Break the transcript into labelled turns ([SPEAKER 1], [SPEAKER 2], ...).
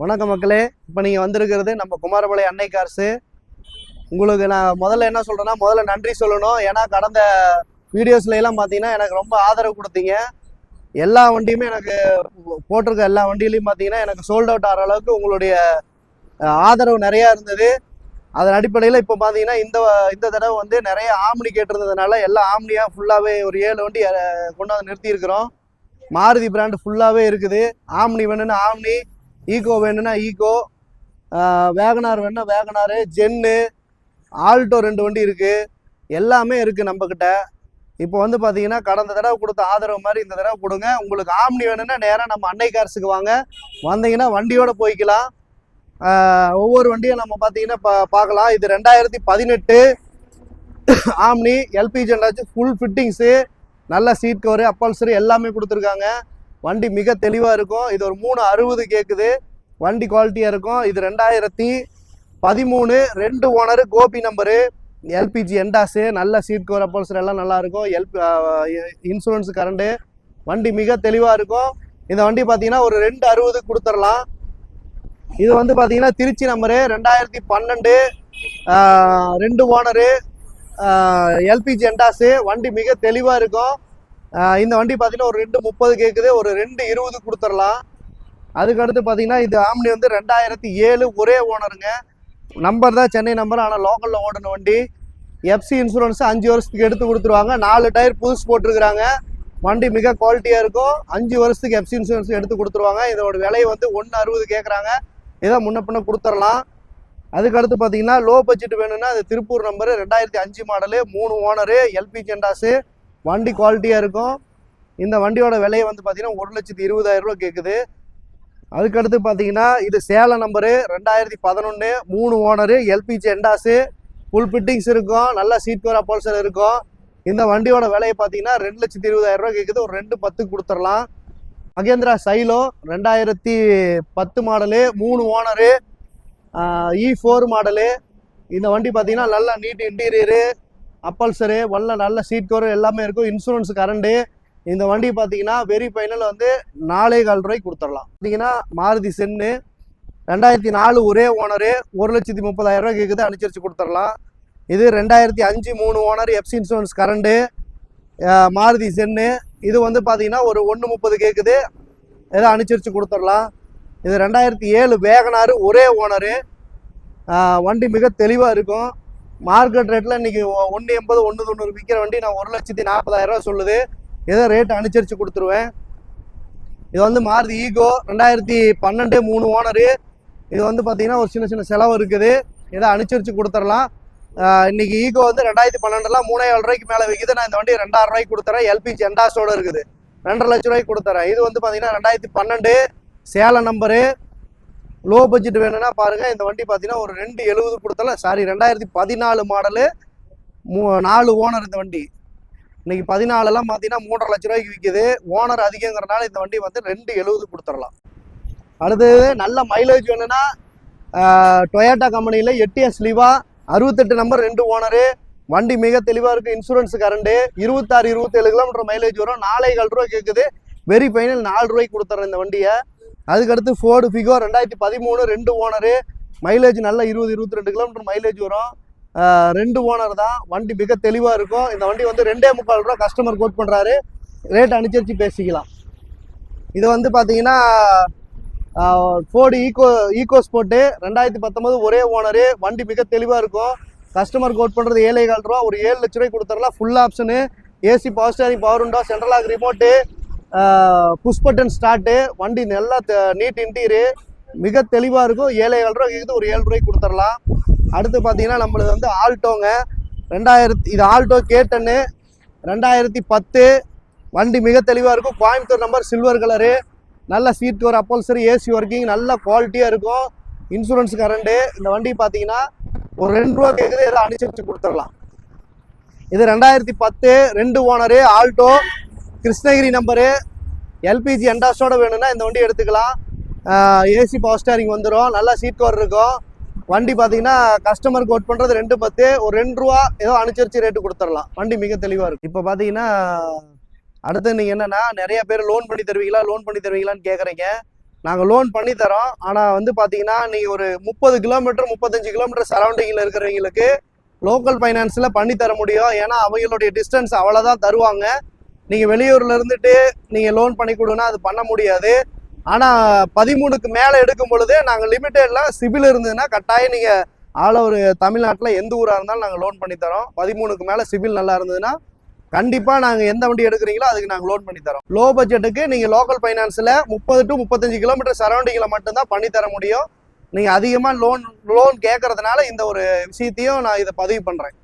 [SPEAKER 1] வணக்கம் மக்களே. இப்போ நீங்கள் வந்திருக்கிறது நம்ம குமாரபாளையம் அன்னை கார்ஸு உங்களுக்கு நான் முதல்ல என்ன சொல்கிறேன்னா முதல்ல நன்றி சொல்லணும். ஏன்னா கடந்த வீடியோஸ்ல எல்லாம் பார்த்தீங்கன்னா எனக்கு ரொம்ப ஆதரவு கொடுத்தீங்க. எல்லா வண்டியுமே எனக்கு போட்டிருக்க எல்லா வண்டியிலையும் பார்த்தீங்கன்னா எனக்கு சோல்ட் அவுட் ஆகிற அளவுக்கு உங்களுடைய ஆதரவு நிறையா இருந்தது. அதன் அடிப்படையில் இப்போ பார்த்தீங்கன்னா இந்த இந்த தடவை வந்து நிறைய ஆம்னி கேட்டிருந்ததுனால எல்லா ஆம்னியாக ஃபுல்லாகவே ஒரு ஏழு வண்டி கொண்டாந்து கொண்டு வந்து நிறுத்தியிருக்கிறோம். மாருதி பிராண்டு ஃபுல்லாகவே இருக்குது. ஆம்னி வேணும்னு ஆம்னி ஈகோ வேணும்னா ஈகோ வேகனார் வேணும்னா வேகனாரு ஜென்னு ஆல்டோ ரெண்டு வண்டி இருக்குது எல்லாமே இருக்குது நம்மக்கிட்ட இப்போ வந்து பார்த்தீங்கன்னா கடந்த தடவை கொடுத்த ஆதரவு மாதிரி இந்த தடவை கொடுங்க. உங்களுக்கு ஆம்னி வேணும்னா நேராக நம்ம அன்னை கார்ஸுக்கு வாங்க. வந்தீங்கன்னா வண்டியோட போய்க்கலாம். ஒவ்வொரு வண்டியும் நம்ம பார்த்தீங்கன்னா பா பார்க்கலாம் இது ரெண்டாயிரத்தி பதினெட்டு ஆம்னி எல்பிஜி என்னாச்சு ஃபுல் ஃபிட்டிங்ஸு நல்ல சீட் கவரு அப்பல்சரு எல்லாமே கொடுத்துருக்காங்க. வண்டி மிக தெளிவாக இருக்கும். இது ஒரு மூணு அறுபது கேட்குது வண்டி குவாலிட்டியாக இருக்கும். இது ரெண்டாயிரத்தி பதிமூணு. ரெண்டு owner Gobi number LPG endorse நல்ல சீட் கவர் அப்போல்சர் எல்லாம் நல்லாயிருக்கும் எல்பி இன்சூரன்ஸ் கரண்டு வண்டி மிக தெளிவாக இருக்கும். இந்த வண்டி பார்த்தீங்கன்னா ஒரு ரெண்டு அறுபது கொடுத்துடலாம் இது வந்து பார்த்தீங்கன்னா திருச்சி நம்பரு ரெண்டாயிரத்தி பன்னெண்டு. ரெண்டு ஓனரு எல்பிஜி எண்டாஸு வண்டி மிக தெளிவாக இருக்கும். இந்த வண்டி பார்த்தீங்கன்னா ஒரு ரெண்டு முப்பது கேட்குது ஒரு ரெண்டு இருபது கொடுத்துடலாம் அதுக்கடுத்து பார்த்தீங்கன்னா இது ஆம்னி வந்து ரெண்டாயிரத்தி ஏழு ஒரே ஓனருங்க நம்பர் தான் சென்னை நம்பர் ஆனால் லோக்கலில் ஓடின வண்டி. எஃப்சி இன்சூரன்ஸ் அஞ்சு வருஷத்துக்கு எடுத்து கொடுத்துருவாங்க. நாலு டயர் புதுசு போட்டிருக்கிறாங்க. வண்டி மிக குவாலிட்டியாக இருக்கும். அஞ்சு வருஷத்துக்கு எஃப்சி இன்சூரன்ஸ் எடுத்து கொடுத்துருவாங்க. இதோட விலை வந்து ஒன்று அறுபது கேட்குறாங்க இதை முன்ன பின்ன கொடுத்துடலாம் அதுக்கு அடுத்து பார்த்தீங்கன்னா லோ பட்ஜெட் வேணும்னா அது திருப்பூர் நம்பரு ரெண்டாயிரத்தி அஞ்சு மாடலு மூணு ஓனரு எல்பி ஜெண்டாஸு வண்டி குவாலிட்டியாக இருக்கும். இந்த வண்டியோட விலையை வந்து பார்த்தீங்கன்னா ஒரு லட்சத்தி இருபதாயிரம் ரூபா கேட்குது அதுக்கடுத்து பார்த்தீங்கன்னா இது சேலம் நம்பரு ரெண்டாயிரத்தி பதினொன்று மூணு owner LPG endorse full fittings இருக்கும் நல்ல சீட் கவர் அப்போல்சர் இருக்கும். இந்த வண்டியோட விலையை பார்த்தீங்கன்னா ரெண்டு லட்சத்தி இருபதாயிரம் ரூபா கேட்குது ஒரு ரெண்டு பத்துக்கு கொடுத்துடலாம். மகேந்திரா சைலோ ரெண்டாயிரத்தி பத்து மாடலு மூணு ஓனரு இ ஃபோர் மாடலு இந்த வண்டி பார்த்தீங்கன்னா நல்லா நீட் இன்டீரியரு அப்பல்சரு வல்ல நல்ல சீட் கவர் எல்லாமே இருக்கும். இன்சூரன்ஸ் கரண்டு இந்த வண்டி பார்த்தீங்கன்னா வெரி ஃபைனல் வந்து நாலே கால் ரூபாய்க்கு கொடுத்துடலாம். பார்த்தீங்கன்னா மாருதி சென்னு ரெண்டாயிரத்தி நாலு ஒரே ஓனரு ஒரு லட்சத்தி முப்பதாயிரம் ரூபாய் கேட்குது அனுசரித்து கொடுத்துடலாம். இது ரெண்டாயிரத்தி அஞ்சு மூணு owner FC insurance current Maruti Zen இது வந்து பார்த்தீங்கன்னா ஒரு ஒன்று முப்பது கேட்குது ஏதோ அனுசரித்து கொடுத்துடலாம். இது ரெண்டாயிரத்தி ஏழு வேகனாறு ஒரே ஓனரு வண்டி மிக தெளிவாக இருக்கும். மார்க்கெட் ரேட்டில் இன்றைக்கி ஒன்று எண்பது ஒன்று தொண்ணூறு விற்கிற வண்டி நான் ஒரு லட்சத்தி நாற்பதாயிரரூவா சொல்லுது. ஏதோ ரேட் அனுசரித்து கொடுத்துருவேன். இது வந்து மாருதி ஈகோ ரெண்டாயிரத்தி பன்னெண்டு மூணு ஓனரு இது வந்து பார்த்தீங்கன்னா ஒரு சின்ன சின்ன செலவு இருக்குது. ஏதோ அனுசரித்து கொடுத்துடலாம். ஆஹ் இன்னைக்கு ஈகோ வந்து ரெண்டாயிரத்தி பன்னெண்டுலாம் மூணாயிரம் ரூபாய்க்கு மேலே விற்கிது நான் இந்த வண்டி ரெண்டாயிரம் ரூபாய்க்கு கொடுத்துறேன். எல்பிஜி என்டாஸோட இருக்குது. ரெண்டரை லட்ச ரூபாய்க்கு கொடுத்துறேன். இது வந்து பார்த்தீங்கன்னா ரெண்டாயிரத்தி பன்னெண்டு சேலம் நம்பரு லோ பட்ஜெட் வேணும்னா பாருங்கள் இந்த வண்டி பார்த்தீங்கன்னா ஒரு ரெண்டு எழுபது கொடுத்தல சாரி ரெண்டாயிரத்தி பதினாலு மாடலு மூ நாலு ஓனர் இந்த வண்டி. இன்னைக்கு பதினாலெல்லாம் பார்த்தீங்கன்னா மூன்றரை லட்ச ரூபாய்க்கு விற்கிது ஓனர் அதிகங்கிறனால இந்த வண்டி வந்து ரெண்டு எழுபது கொடுத்துடலாம். அடுத்தது நல்ல மைலேஜ் வேணும்னா டொயோட்டா கம்பெனியில் எட்டிஎஸ் லிவா அறுபத்தெட்டு நம்பர் ரெண்டு ஓனரு வண்டி மிக தெளிவாக இருக்குது இன்சூரன்ஸ் கரண்டு இருபத்தாறு இருபத்தேழு கிலோமீட்டர் மைலேஜ் வரும். நாலே கால் ரூபா கேட்குது வெரி ஃபைனல் நாலு ரூபாய்க்கு கொடுத்துட்றேன் இந்த வண்டியை. அதுக்கடுத்து ஃபோர்டு ஃபிகோ ரெண்டாயிரத்தி பதிமூணு ரெண்டு ஓனரு மைலேஜ் நல்ல இருபது இருபத்தி ரெண்டு கிலோமீட்டர் மைலேஜ் வரும். ரெண்டு ஓனர் தான். வண்டி மிக தெளிவாக இருக்கும். இந்த வண்டி வந்து ரெண்டே முக்கால் ரூபா கஸ்டமர் கோட் பண்ணுறாரு ரேட் அனுசரித்து பேசிக்கலாம். இது வந்து பார்த்தீங்கன்னா ஃபோர்டு ஈகோ ஈகோ ஸ்போர்ட்டு ரெண்டாயிரத்தி பத்தொம்போது ஒரே ஓனரு வண்டி மிக தெளிவாக இருக்கும். கஸ்டமர் கோட் பண்ணுறது ஏழை கால் ரூபா. ஒரு ஏழு லட்ச ரூபாய் கொடுத்துடலாம். Full option AC power steering power உண்டோ central lock remote push button start வண்டி நல்லா நீட் இன்டீரியரு மிக தெளிவாக இருக்கும். ஏழை ஏழு ரூபா கேட்குது ஒரு ஏழு ரூபாய்க்கு கொடுத்துடலாம். அடுத்து பார்த்தீங்கன்னா நம்மளது வந்து ஆல்டோங்க. ரெண்டாயிரத்தி இது ஆல்டோ கேட்டன்னு. ரெண்டாயிரத்தி பத்து. வண்டி மிக தெளிவாக இருக்கும். கோயம்புத்தூர் நம்பர் சில்வர் கலரு நல்ல சீட் ஒரு அப்பல்சரி ஏசி ஒர்க்கிங் நல்ல குவாலிட்டியாக இருக்கும். இன்சூரன்ஸ் கரண்டு இந்த வண்டி பார்த்தீங்கன்னா ஒரு ரெண்டு ரூபா கேட்குது ஏதோ அனுசரித்து கொடுத்துடலாம். இது ரெண்டாயிரத்தி பத்து. ரெண்டு owner Alto. Krishnagiri number LPG என்டாஸோட வேணும்னா இந்த வண்டி எடுத்துக்கலாம். ஏசி பவர் ஸ்டேரிங் வந்துடும் நல்லா சீட் கவர் இருக்கும். வண்டி பார்த்தீங்கன்னா கஸ்டமருக்கு ஒர்க் பண்ணுறது ரெண்டு பத்து ஒரு ரெண்டு ரூபா ஏதோ அனுசரித்து ரேட்டு கொடுத்துடலாம். வண்டி மிக தெளிவாக இருக்கும் இப்போ பார்த்தீங்கன்னா அடுத்து நீங்கள் என்னன்னா நிறைய பேர் லோன் பண்ணி தருவீங்களா லோன் பண்ணி தருவீங்களான்னு கேட்குறீங்க நாங்கள் லோன் பண்ணி தரோம். ஆனால் வந்து பார்த்தீங்கன்னா நீங்கள் ஒரு முப்பது கிலோமீட்டர் முப்பத்தஞ்சு கிலோமீட்டர் சரௌண்டிங்கில் இருக்கிறவங்களுக்கு லோக்கல் ஃபைனான்ஸில் பண்ணி தர முடியும். ஏன்னா அவங்களுடைய டிஸ்டன்ஸ் அவ்வளோதான் தருவாங்க. நீங்கள் வெளியூரில் இருந்துட்டு நீங்கள் லோன் பண்ணி கொடுன்னா அது பண்ண முடியாது. ஆனால் பதிமூணுக்கு மேலே எடுக்கும் பொழுது நாங்கள் லிமிட்டெடில் சிபில் இருந்ததுன்னா கட்டாயம் நீங்கள் ஆல் ஓவர் தமிழ்நாட்டில் எந்த ஊராக இருந்தாலும் நாங்கள் லோன் பண்ணி தரோம். பதிமூணுக்கு மேலே சிபில் நல்லா இருந்ததுன்னா கண்டிப்பாக நாங்கள் எந்த வண்டி எடுக்கிறீங்களோ அதுக்கு நாங்கள் லோன் பண்ணி தரோம். லோ பட்ஜெட்டுக்கு நீங்கள் லோக்கல் ஃபைனான்ஸில் முப்பது டு முப்பத்தஞ்சு கிலோமீட்டர் சரௌண்டிங்கில் மட்டும்தான் பண்ணி தர முடியும். நீங்கள் அதிகமாக லோன் லோன் கேட்கறதுனால இந்த ஒரு விஷயத்தையும் நான் இதை பதிவு பண்ணுறேன்